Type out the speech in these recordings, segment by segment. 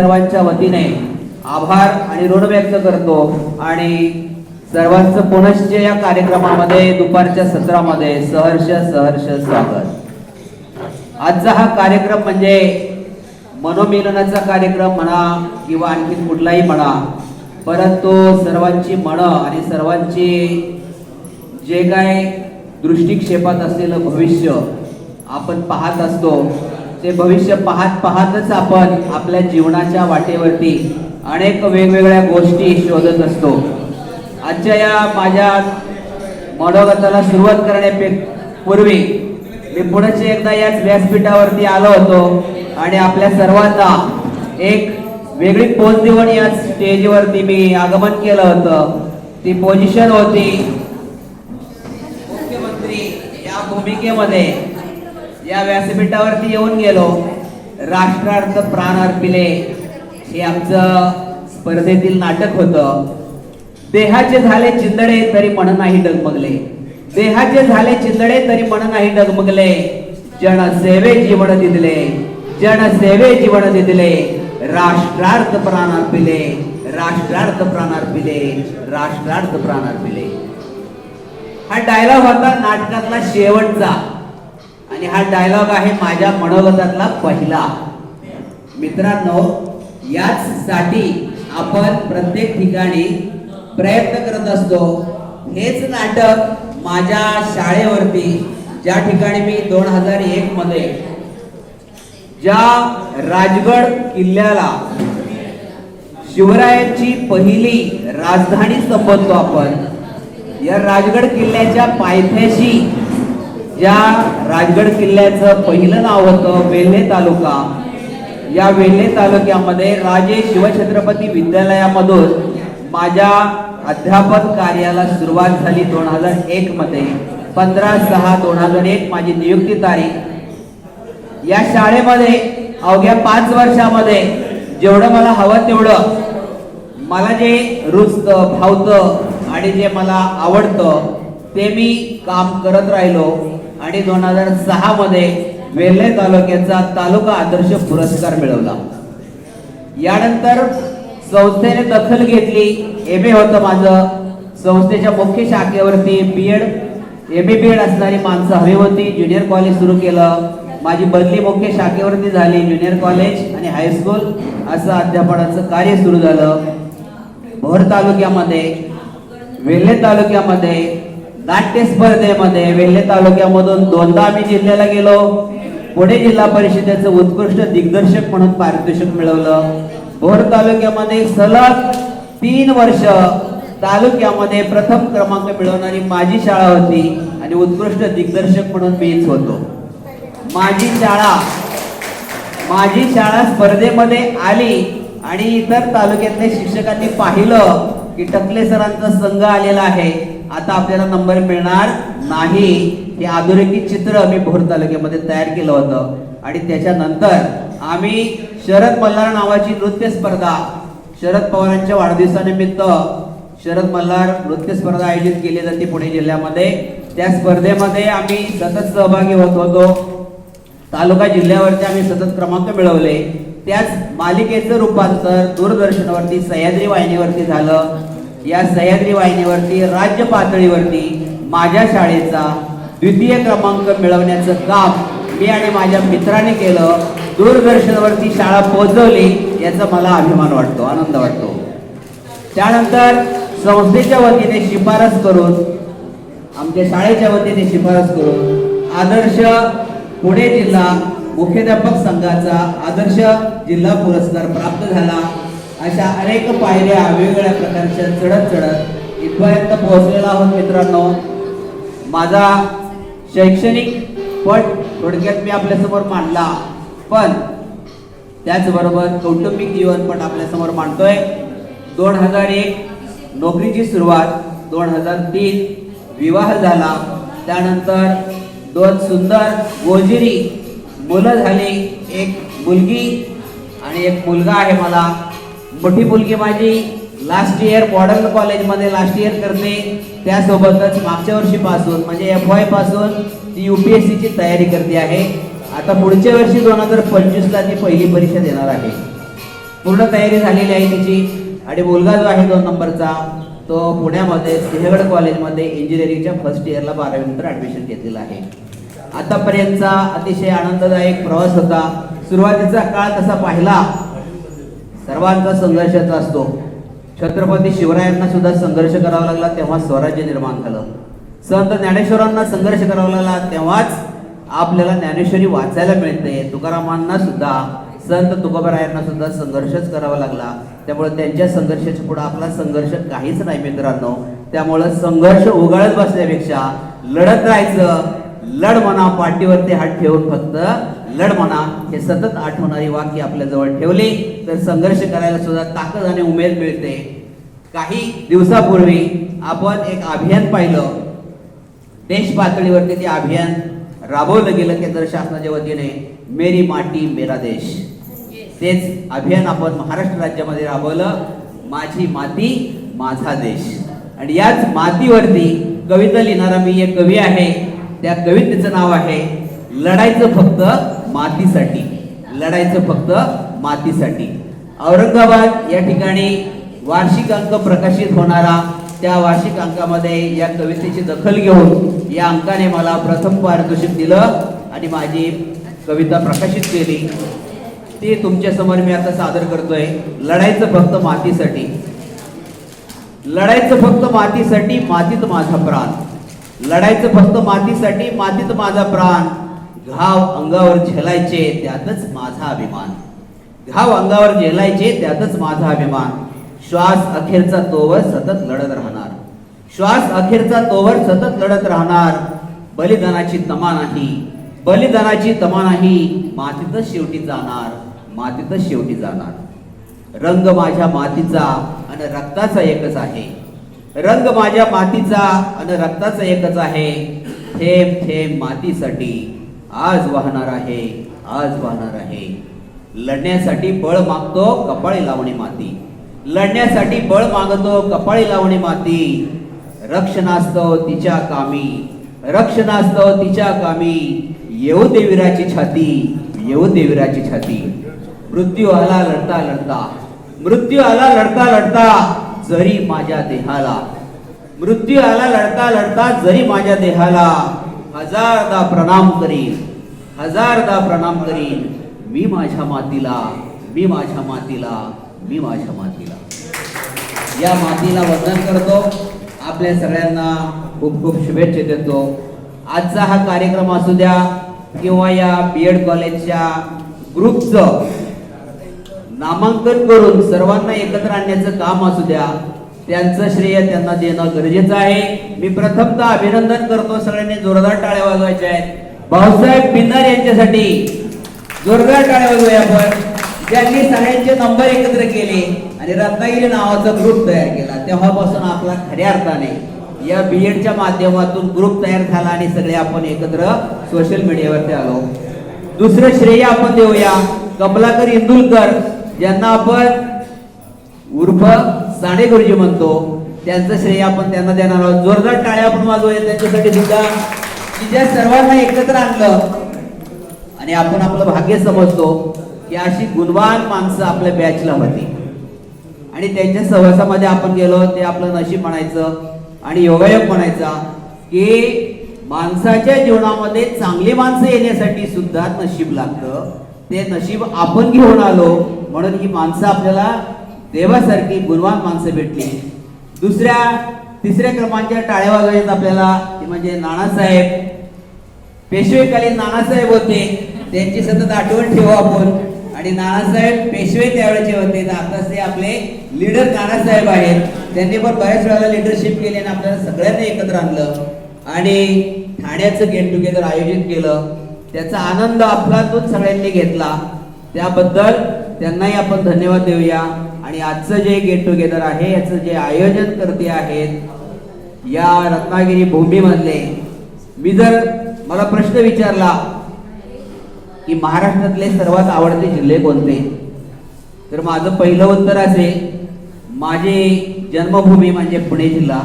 सर्वांच्या वतीने आभार आणि ऋण व्यक्त करतो. आणि सर्वांचं पुनश्च या कार्यक्रमामध्ये दुपारच्या सत्रामध्ये सहर्ष सहर्ष स्वागत. आजचा हा कार्यक्रम म्हणजे मनोमिलनाचा कार्यक्रम म्हणा किंवा आणखी कुठलाही म्हणा परंतु सर्वांची मनं आणि सर्वांची जे काय दृष्टिक्षेपात असलेलं भविष्य आपण पाहत असतो ते भविष्य पाहत पाहतच आपण आपल्या जीवनाच्या वाटेवरती अनेक वेगवेगळ्या गोष्टी शोधत असतो. आजच्या या माझ्या मनोगताला सुरुवात करण्यापूर्वी मी पुढचे एकदा याच व्यासपीठावरती आलो होतो आणि आपल्या सर्वांना एक वेगळी पोच देऊन या स्टेजवरती मी आगमन केलं होतं. ती पोझिशन होती मुख्यमंत्री या भूमिकेमध्ये. या व्यासपीठावरती येऊन गेलो. राष्ट्रार्थ प्राण अर्पिले. हे आमचं स्पर्धेतील नाटक होतं. देहाचे झाले चिंदडे तरी मन नाही डगमगले. देहाचे झाले चिंदडे तरी मन नाही डगमगले. जण सेवे जीवन दिदले. जण सेवे जीवन दिदले. राष्ट्रार्थ प्राण अर्पिले. राष्ट्रार्थ प्राण अर्पिले. राष्ट्रार्थ प्राण अर्पिले. हा डायलॉग होता नाटकातला शेवटचा. आणि हा डायलॉग आहे माझ्या मनोगतातला पहिला. मित्रांनो याच साठी आपण प्रत्येक ठिकाणी प्रयत्न करत असतो. हेच नाटक माझ्या शाळेवरती ज्या ठिकाणी मी दोन हजार एक मध्ये ज्या राजगड किल्ल्याला शिवरायांची पहिली राजधानी संबंधतो आपण या राजगड किल्ल्याच्या पायथ्याशी ज्या राजगड किल्ल्याचं पहिलं नाव होतं वेल्हे तालुका. या वेल्हे तालुक्यामध्ये राजे शिवछत्रपती विद्यालयामधून माझ्या अध्यापन कार्याला सुरुवात झाली दोन हजार एक मध्ये पंधरा सहा दोन हजार एक माझी नियुक्ती तारीख. या शाळेमध्ये अवघ्या पाच वर्षामध्ये जेवढं मला हवं तेवढं मला जे रुचतं भावतं आणि जे मला आवडतं ते मी काम करत राहिलो. आणि दोन हजार सहा मध्ये वेल्हे तालुक्याचा तालुका आदर्श पुरस्कार मिळवला. यानंतर संस्थेने दखल घेतली. एम ए होतं माझं. संस्थेच्या मुख्य शाखेवरती B Ed M A B Ed असणारी माणसं हवी होती. ज्युनियर कॉलेज सुरू केलं. माझी बदली मुख्य शाखेवरती झाली. ज्युनियर कॉलेज आणि हायस्कूल असं अध्यापनाचं कार्य सुरू झालं. भोर तालुक्यामध्ये वेल्हे तालुक्यामध्ये नाट्य स्पर्धेमध्ये वेल्हे तालुक्यामधून दोनदा आम्ही जिल्ह्याला गेलो. पुणे जिल्हा परिषदेचं उत्कृष्ट दिग्दर्शक म्हणून पारितोषिक मिळवलं. भोर तालुक्यामध्ये सलग तीन वर्ष तालुक्यामध्ये प्रथम क्रमांक मिळवणारी माझी शाळा होती आणि उत्कृष्ट दिग्दर्शक म्हणून मीच होतो. माझी शाळा माझी शाळा स्पर्धेमध्ये आली आणि इतर तालुक्यातल्या शिक्षकांनी पाहिलं की टकले सरांचा संघ आलेला आहे. आता आपल्याला नंबर मिळणार नाही. हे अधोरेखित चित्र मी भोर तालुक्यामध्ये तयार केलं होतं. आणि त्याच्यानंतर आम्ही शरद मल्हार नावाची नृत्य स्पर्धा शरद पवारांच्या वाढदिवसानिमित्त शरद मल्हार नृत्य स्पर्धा आयोजित केली जाते पुणे जिल्ह्यामध्ये. त्या स्पर्धेमध्ये आम्ही सतत सहभागी होत होतो. तालुका जिल्ह्यावरती आम्ही सतत क्रमांक मिळवले. त्याच मालिकेचं रूपांतर दूरदर्शनवरती सह्याद्री वाहिनीवरती झालं. या सह्याद्री वाहिनीवरती राज्य पातळीवरती माझ्या शाळेचा द्वितीय क्रमांक मिळवण्याचं काम मी आणि माझ्या मित्राने केलं. दूरदर्शनवरती शाळा पोहोचवली याचा मला अभिमान वाटतो आनंद वाटतो. त्यानंतर संस्थेच्या वतीने शिफारस करून आमच्या शाळेच्या वतीने शिफारस करून आदर्श पुणे जिल्हा मुख्याध्यापक संघाचा आदर्श जिल्हा पुरस्कार प्राप्त झाला. अशा अनेक पायऱ्या वेगवेगळ्या प्रकारच्या चढत चढत इथपर्यंत पोहोचलेला आहोत मित्रांनो. माझा शैक्षणिक पट थोडक्यात मी आपल्यासमोर मांडला पण त्याचबरोबर कौटुंबिक जीवन पण आपल्यासमोर मांडतोय. दोन हजार एक नोकरीची सुरुवात दोन हजार तीन विवाह झाला. त्यानंतर दोन सुंदर गोजिरी मुलं झाली एक मुलगी आणि एक मुलगा आहे मला. मोठी मुलगी माझी लास्ट इयर मॉडर्न कॉलेजमध्ये लास्ट इयर करते. त्यासोबतच मागच्या वर्षीपासून म्हणजे एफ वायपासून ती यू पी एस सीची तयारी करते आहे. आता पुढच्या वर्षी दोन हजार पंचवीसला ती पहिली परीक्षा देणार आहे. पूर्ण तयारी झालेली आहे तिची. आणि मुलगा जो आहे दोन नंबरचा तो पुण्यामध्ये सिंहगड कॉलेजमध्ये इंजिनिअरिंगच्या फर्स्ट इयरला बारावीनंतर ॲडमिशन घेतलेला आहे. आतापर्यंतचा अतिशय आनंददायक प्रवास होता. सुरुवातीचा काळ तसा पाहिला. सर्वांचा संघर्षाचा असतो. छत्रपती शिवरायांना सुद्धा संघर्ष करावा लागला तेव्हा स्वराज्य निर्माण झालं. संत ज्ञानेश्वरांना संघर्ष करावा लागला तेव्हाच आपल्याला ज्ञानेश्वरी वाचायला मिळते. तुकारामांना सुद्धा संत तुकोबरायांना सुद्धा संघर्षच करावा लागला. त्यामुळे त्यांच्या संघर्षाच्या पुढे आपला संघर्ष काहीच नाही मित्रांनो. त्यामुळं संघर्ष उगाळत बसण्यापेक्षा लढत राहायचं लढ म्हणा पाठीवरती हात ठेवून फक्त लढ म्हणा हे सतत आठवणारी वाक्य आपल्या जवळ तर संघर्ष करायला सुद्धा ताकद आणि उमेद मिळते. काही दिवसापूर्वी आपण एक अभियान पाहिलं. देश पातळीवरती ते अभियान राबवलं गेलं केंद्र शासनाच्या वतीने मेरी माटी मेरा देश. तेच अभियान आपण महाराष्ट्र राज्यामध्ये राबवलं. माझी माती माझा देश. आणि याच मातीवरती कविता लिहिणारा मी एक कवी आहे. त्या कवितेचं नाव आहे लढायचं फक्त मातीसाठी. लढायचं फक्त मातीसाठी. औरंगाबाद या ठिकाणी वार्षिक अंक प्रकाशित होणारा त्या वार्षिक अंकामध्ये या कवितेची दखल घेऊन या अंकाने मला प्रथम पारितोषिक दिलं आणि माझी कविता प्रकाशित केली. ती तुमच्यासमोर मी आता सादर करतोय. लढायचं फक्त मातीसाठी. लढायचं फक्त मातीसाठी मातीत माझा प्राण. लढायचं फक्त मातीसाठी मातीत माझा प्राण. घाव अंगावर झेलायचे त्यातच माझा अभिमान. घाव अंगावर झेलायचे त्यातच माझा अभिमान. श्वास अखेरचा तोवर सतत लढत राहणार. श्वास अखेरचा तोवर सतत लढत राहणार. बलिदानाची तमा नाही. बलिदानाची तमा नाही. मातीतच शेवटी जाणार. मातीतच शेवटी जाणार. रंग माझ्या मातीचा आणि रक्ताचा एकच आहे. रंग माझ्या मातीचा आणि रक्ताचा एकच आहे. थेंब थेंब मातीसाठी. आज वाहणार आहे आज वाहणार आहे. लढण्यासाठी बळ मागतो कपाळी लावणी माती. लढण्यासाठी बळ मागतो कपाळी लावणी माती. रक्षणास्तव तिच्या कामी. रक्षणास्तव तिच्या कामी. येऊ देवीराची छाती येऊ देवीराची छाती. मृत्यू आला लढता लढता. मृत्यू आला लढता लढता जरी माझ्या देहाला. मृत्यू आला लढता लढता जरी माझ्या देहाला. हजारदा प्रणाम करीन. हजारदा प्रणाम करीन. मी माझ्या मातीला मी माझ्या मातीला मी माझ्या मातीला. या मातीला वंदन करतो. आपल्या सगळ्यांना खूप खूप शुभेच्छा देतो. आजचा हा कार्यक्रम असू द्या किंवा या बी एड कॉलेजच्या ग्रुपचं नामांकन करून सर्वांना एकत्र आणण्याचं काम असू द्या त्यांचं श्रेय त्यांना देणं गरजेचं आहे. मी प्रथमतः अभिनंदन करतो सगळ्यांनी जोरदार टाळ्या वाजवायच्या आहेत. भाऊसाहेब पिन्नर यांच्यासाठी जोरदार टाळ्या वाजवूया आपण. ज्यांनी सगळ्यांचे नंबर एकत्र केले आणि रत्नागिरी नावाचा ग्रुप तयार केला तेव्हापासून आपला खऱ्या अर्थाने या बी एडच्या माध्यमातून ग्रुप तयार झाला आणि सगळे आपण एकत्र सोशल मीडियावरती आलो. दुसरं श्रेय आपण देऊया कमलाकर इंदुलकर यांना आपण उर्फ साने गुरुजी म्हणतो. त्यांचं श्रेय आपण त्यांना देणार आहोत. जोरदार टाळ्या आपण वाजवूया त्यांच्यासाठी सुद्धा की ज्या सर्वांना एकत्र आणलं. आणि आपण आपलं भाग्य समजतो की अशी गुणवान माणसं आपल्या बॅचला होती. आणि त्यांच्या सहवासामध्ये आपण गेलो ते आपलं नशीब म्हणायचं आणि योगायोग म्हणायचा की माणसाच्या जीवनामध्ये चांगली माणसं येण्यासाठी सुद्धा नशीब लागतं. ते नशीब आपण घेऊन आलो म्हणून ही माणसं आपल्याला देवासारखी गुणवान माणसं भेटली. दुसऱ्या तिसऱ्या क्रमांच्या टाळ्या वाजवायच्यात आपल्याला ते म्हणजे नानासाहेब. पेशवेकालीन नानासाहेब होते. त्यांची सतत आठवण ठेवू आपण. आणि नानासाहेब पेशवे त्यावेळेचे होते. तर आता ते आपले लीडर नानासाहेब आहेत. त्यांनी पण बऱ्याच वेळेला लिडरशिप केली आणि आपल्याला सगळ्यांनी एकत्र आणलं. आणि ठाण्याचं गेट टुगेदर आयोजित केलं. त्याचा आनंद आपलातून सगळ्यांनी घेतला. त्याबद्दल त्यांनाही आपण धन्यवाद देऊया. आणि आजचं जे गेट टुगेदर आहे याचं जे आयोजन करते आहेत या रत्नागिरी भूमीमधले मी जर मला प्रश्न विचारला की महाराष्ट्रातले सर्वात आवडते जिल्हे कोणते? तर माझं पहिलं उत्तर असेल माझी जन्मभूमी म्हणजे पुणे जिल्हा.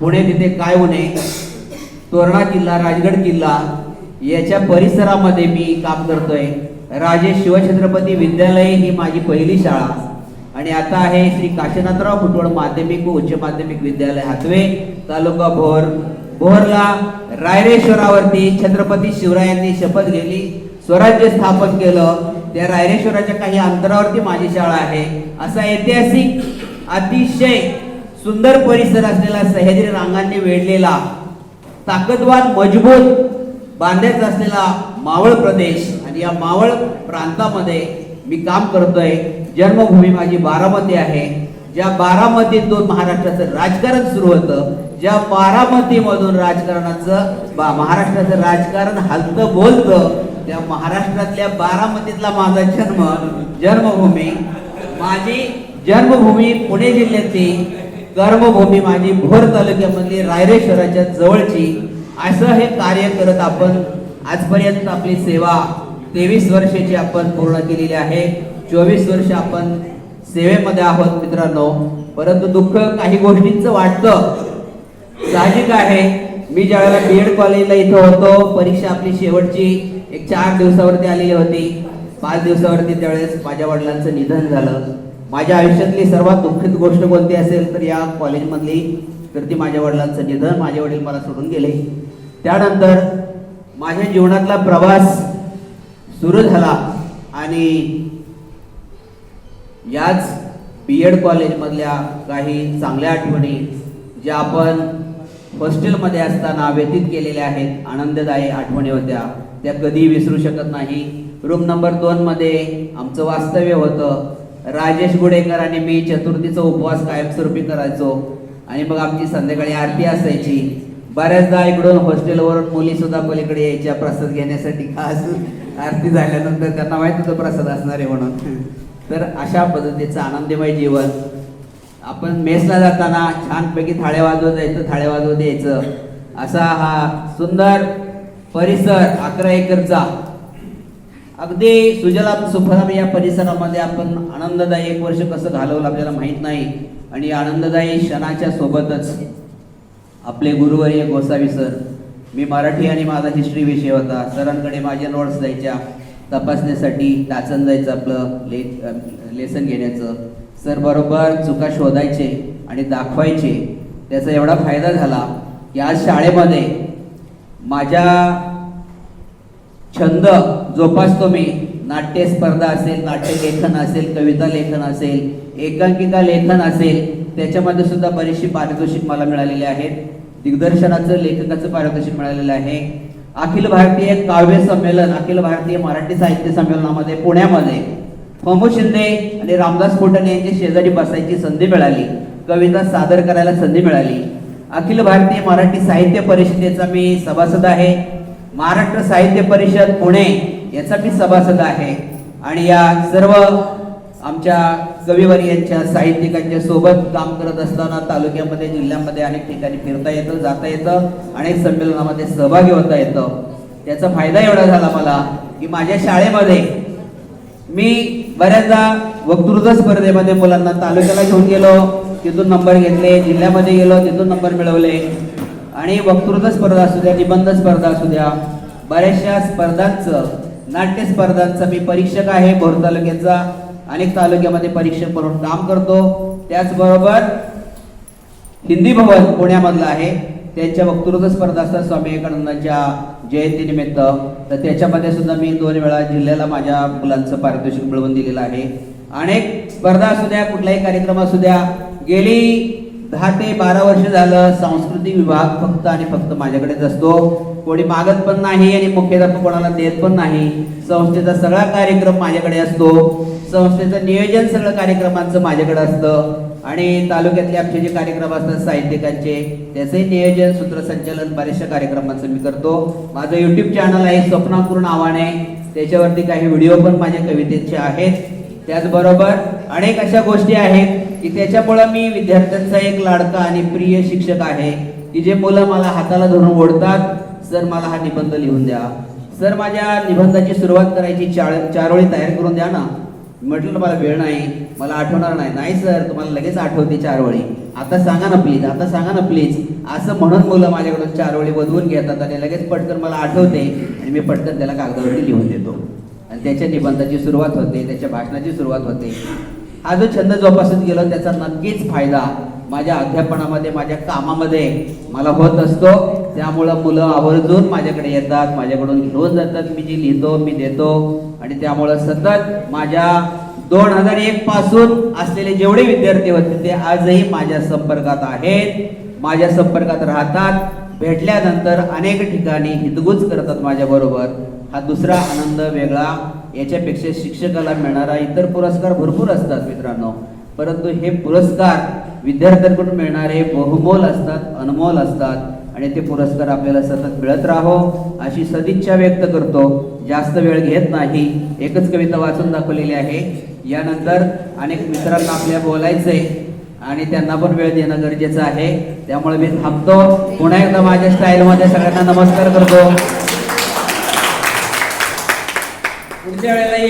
पुणे तिथे काय उणे तोरणा किल्ला राजगड किल्ला याच्या परिसरामध्ये मी काम करतोय. राजे शिवछत्रपती विद्यालय ही माझी पहिली शाळा. आणि आता आहे श्री काशीनाथराव फुटवळ माध्यमिक व उच्च माध्यमिक विद्यालय हातवे तालुका भोर. भोरला रायरेश्वरावरती छत्रपती शिवरायांनी शपथ घेतली स्वराज्य स्थापन केलं. त्या रायरेश्वराच्या काही अंतरावरती माझी शाळा आहे. असा ऐतिहासिक अतिशय सुंदर परिसर असलेला सह्याद्री रांगांनी वेढलेला ताकदवान मजबूत बांधायचा असलेला मावळ प्रदेश. आणि या मावळ प्रांतामध्ये मी काम करतोय. जन्मभूमी माझी बारामती आहे. ज्या बारामतीतून महाराष्ट्राचं राजकारण सुरू होतं ज्या बारामतीमधून राजकारणाचं बा महाराष्ट्राचं राजकारण हलतं बोलतं त्या महाराष्ट्रातल्या बारामतीतला माझा जन्म जन्मभूमी माझी जन्मभूमी पुणे जिल्ह्यातली कर्मभूमी माझी भोर तालुक्यामधली रायरेश्वराच्या जवळची असं हे कार्य करत आपण आजपर्यंत आपली सेवा तेवीस वर्षाची आपण पूर्ण केलेली आहे. चोवीस वर्ष आपण सेवेमध्ये आहोत मित्रांनो. परंतु दुःख काही गोष्टींचं वाटतं. साहजिक आहे. मी ज्यावेळेला बी एड कॉलेजला इथं होतो परीक्षा आपली शेवटची एक चार दिवसावरती आलेली होती. पाच दिवसावरती त्यावेळेस माझ्या वडिलांचं निधन झालं. माझ्या आयुष्यातली सर्वात दुःखित गोष्ट कोणती असेल तर या कॉलेजमधली तर ती माझ्या वडिलांचं निधन. माझे वडील मला सोडून गेले. त्यानंतर माझ्या जीवनातला प्रवास सुरू झाला आणि याच बी एड कॉलेजमधल्या काही चांगल्या आठवणी ज्या आपण हॉस्टेलमध्ये असताना व्यतीत केलेल्या आहेत आनंददायी आठवणी होत्या. त्या कधी विसरू शकत नाही. रूम नंबर दोनमध्ये आमचं वास्तव्य होतं. राजेश गुडेकर आणि मी चतुर्थीचा उपवास कायमस्वरूपी करायचो. आणि मग आमची संध्याकाळी आरती असायची. बऱ्याचदा इकडून हॉस्टेलवरून मुलीसुद्धा पलीकडे यायच्या प्रसाद घेण्यासाठी. खास आरती झाल्यानंतर त्यांना माहीत होतं प्रसाद असणार आहे म्हणून. तर अशा पद्धतीचं आनंदमय जीवन. आपण मेसला जाताना छानपैकी थाळ्या वाजवत जायचं थाळ्या वाजवत यायचं. असा हा सुंदर परिसर अकरा एकरचा. अगदी सुजलाम सुफलाम या परिसरामध्ये आपण आनंददायी एक वर्ष कसं घालवलं आपल्याला माहीत नाही. आणि आनंददायी क्षणाच्या सोबतच आपले गुरुवर्य गोसावी सर मी मराठी आणि माझा हिस्ट्री विषय होता. सरांकडे माझ्या नोट्स द्यायच्या. तपासण्यासाठी टाचन जायचं आपलं ले लेसन घेण्याचं. सर बरोबर चुका शोधायचे आणि दाखवायचे. त्याचा एवढा फायदा झाला. की आज शाळेमध्ये माझ्या छंद जोपासतो मी. नाट्य स्पर्धा असेल नाट्य लेखन असेल कविता लेखन असेल एकांकिका लेखन असेल त्याच्यामध्ये सुद्धा बरीचशी पारितोषिक मला मिळालेली आहेत. दिग्दर्शनाचं लेखकाचं पारितोषिक मिळालेलं आहे. अखिल भारतीय काव्य संमेलन अखिल भारतीय मराठी साहित्य संमेलनामध्ये पुण्यामध्ये ममू शिंदे आणि रामदास कोटणे यांची शेजारी बसायची संधी मिळाली. कविता सादर करायला संधी मिळाली. अखिल भारतीय मराठी साहित्य परिषदेचा मी सभासद आहे. महाराष्ट्र साहित्य परिषद पुणे याचा मी सभासद आहे. आणि या सर्व आमच्या कविवर्यांच्या साहित्यिकांच्या सोबत काम करत असताना तालुक्यामध्ये जिल्ह्यामध्ये अनेक ठिकाणी फिरता येतं जाता येतं अनेक संमेलनामध्ये सहभागी होता येतं. त्याचा फायदा एवढा झाला मला की माझ्या शाळेमध्ये मी बऱ्याचदा वक्तृत्व स्पर्धेमध्ये मुलांना तालुक्याला घेऊन गेलो तिथून नंबर घेतले जिल्ह्यामध्ये गेलो तिथून नंबर मिळवले. आणि वक्तृत्व स्पर्धा असू द्या निबंध स्पर्धा असू द्या बऱ्याचशा स्पर्धांचं नाट्य स्पर्धांचं मी परीक्षक आहे भोर तालुक्याचा. अनेक तालुक्यामध्ये परीक्षक म्हणून काम करतो. त्याचबरोबर हिंदी भवन पुण्यामधलं आहे. त्यांच्या वक्तृत्व स्पर्धा असतात स्वामी विवेकानंदांच्या जयंतीनिमित्त. तर त्याच्यामध्ये सुद्धा मी दोन वेळा जिल्ह्याला माझ्या मुलांचं पारितोषिक मिळवून दिलेलं आहे. अनेक स्पर्धा असू द्या कुठलाही कार्यक्रम असू द्या. गेली दहा ते बारा वर्ष झालं सांस्कृतिक विभाग फक्त आणि फक्त माझ्याकडेच असतो. कोणी मागत पण नाही आणि मुख्याध्यापक कोणाला देत पण नाही. संस्थेचा सगळा कार्यक्रम माझ्याकडे असतो. संस्थेचं नियोजन सगळं कार्यक्रमांचं माझ्याकडे असतं. आणि तालुक्यातले आमचे जे कार्यक्रम असतात साहित्यिकांचे त्याचंही नियोजन सूत्रसंचालन बऱ्याचशा कार्यक्रमांचं मी करतो. माझं युट्यूब चॅनल आहे स्वप्नांपूर्ण आव्हान आहे त्याच्यावरती काही व्हिडिओ पण माझ्या कवितेचे आहेत. त्याचबरोबर अनेक अशा गोष्टी आहेत की त्याच्यामुळं मी विद्यार्थ्यांचा एक लाडका आणि प्रिय शिक्षक आहे की जे मुलं मला हाताला धरून ओढतात सर मला हा निबंध लिहून द्या. सर माझ्या निबंधाची सुरुवात करायची चार चारोळी तयार करून द्या ना. म्हटलं मला वेळ नाही मला आठवणार नाही. नाही सर तुम्हाला लगेच आठवते चारोळी. आता सांगा ना प्लीज आता सांगा ना प्लीज असं म्हणून मुलं माझ्याकडून चार वळी वधवून घेतात आणि लगेच पटकन मला आठवते आणि मी पटकन त्याला कागदावरती लिहून देतो. आणि त्याच्या निबंधाची सुरुवात होते त्याच्या भाषणाची सुरुवात होते. हा जो छंद जोपासत गेलो त्याचा नक्कीच फायदा माझ्या अध्यापनामध्ये माझ्या कामामध्ये मला होत असतो. त्यामुळं मुलं आवर्जून माझ्याकडे येतात माझ्याकडून घेऊन जातात. मी जी लिहितो मी देतो. आणि त्यामुळं सतत माझ्या दोन हजार एक पासून असलेले जेवढे विद्यार्थी होते ते आजही माझ्या संपर्कात आहेत. माझ्या संपर्कात राहतात. भेटल्यानंतर अनेक ठिकाणी हितगुज करतात माझ्या बरोबर हा दुसरा आनंद वेगळा. याच्यापेक्षा शिक्षकाला मिळणारा इतर पुरस्कार भरपूर असतात मित्रांनो. परंतु हे पुरस्कार विद्यार्थ्यांकडून मिळणारे बहुमोल असतात अनमोल असतात. आणि ते पुरस्कार आपल्याला सतत मिळत राहो अशी सदिच्छा व्यक्त करतो. जास्त वेळ घेत नाही. एकच कविता वाचून दाखवलेली आहे. यानंतर अनेक मित्रांना आपल्या बोलायचंय आणि त्यांना पण वेळ देणं गरजेचं आहे. त्यामुळे मी थांबतो. पुन्हा एकदा माझ्या स्टाईलमध्ये सगळ्यांना नमस्कार करतो. पुढच्या वेळेला